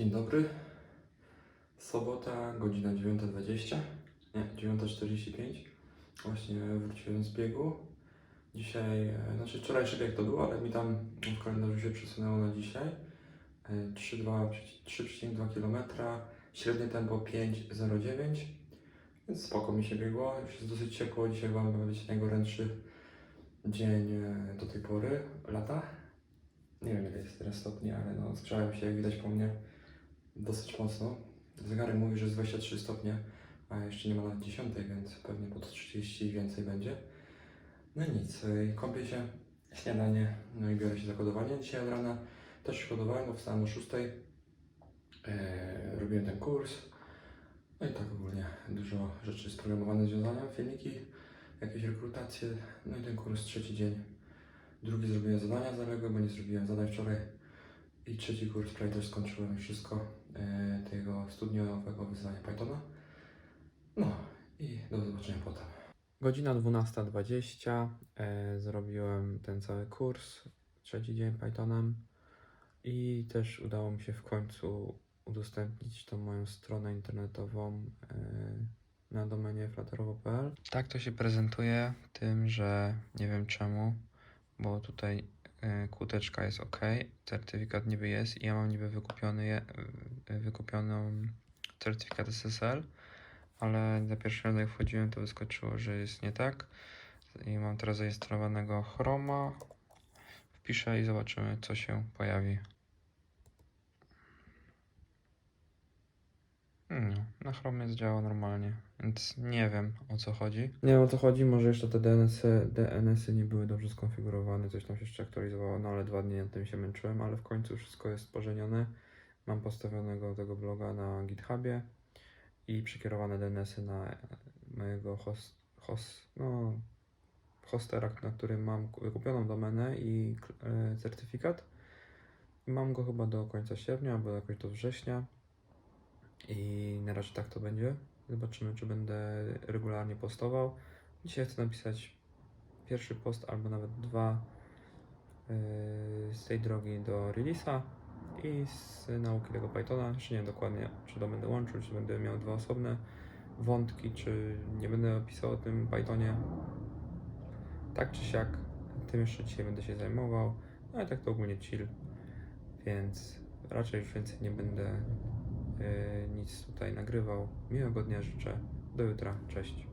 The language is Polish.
Dzień dobry. Sobota, godzina 9.20. Nie, 9.45. Właśnie wróciłem z biegu. Dzisiaj, e, znaczy wczorajszy bieg to był, ale mi tam w kalendarzu się przesunęło na dzisiaj. E, 3,2 3,2 km, średnie tempo 5,09. Więc spoko mi się biegło. Już jest dosyć ciepło. Dzisiaj ma być najgorętszy dzień e, do tej pory lata. Nie wiem ile jest teraz stopni, ale no zgrzałem się jak widać po mnie dosyć mocno. Zegarek mówi, że jest 23 stopnie, a jeszcze nie ma nawet 10, więc pewnie pod 30 i więcej będzie. No nic, kąpię się, śniadanie, no i biorę się za kodowanie. Dzisiaj od rana też się kodowałem, bo wstałem o 6. E, robiłem ten kurs. No i tak ogólnie dużo rzeczy z programowaniem związane, filmiki, jakieś rekrutacje, no i ten kurs trzeci dzień. Drugi zrobiłem zadania zaległe, bo nie zrobiłem zadań wczoraj. I trzeci kurs prawie też skończyłem już wszystko e, tego studniowego wyzwania Pythona. No i do zobaczenia potem. Godzina 12.20. E, zrobiłem ten cały kurs, trzeci dzień Pythonem. I też udało mi się w końcu udostępnić tą moją stronę internetową e, na domenie flatterowo.pl. Tak to się prezentuje, tym, że nie wiem czemu, bo tutaj y, kłódeczka jest ok, certyfikat niby jest i ja mam niby wykupiony, y, wykupioną certyfikat SSL, ale za pierwszym razem jak wchodziłem to wyskoczyło, że jest nie tak i mam teraz zainstalowanego Chroma, wpiszę i zobaczymy co się pojawi. No, na Chromie działa normalnie, więc nie wiem o co chodzi. Nie wiem o co chodzi, może jeszcze te DNS-y, DNS-y nie były dobrze skonfigurowane, coś tam się jeszcze aktualizowało, no ale dwa dni nad tym się męczyłem, ale w końcu wszystko jest pożenione. Mam postawionego tego bloga na GitHubie i przekierowane DNS-y na mojego host, host, no, hostera, na którym mam wykupioną domenę i e, certyfikat. Mam go chyba do końca sierpnia albo jakoś do września. I na razie tak to będzie. Zobaczymy, czy będę regularnie postował. Dzisiaj chcę napisać pierwszy post albo nawet dwa yy, z tej drogi do release'a i z nauki tego Pythona. Jeszcze nie wiem dokładnie, czy to będę łączył, czy będę miał dwa osobne wątki, czy nie będę pisał o tym Pythonie. Tak czy siak, tym jeszcze dzisiaj będę się zajmował. No i tak to ogólnie chill, więc raczej już więcej nie będę nic tutaj nagrywał. Miłego dnia życzę. Do jutra. Cześć.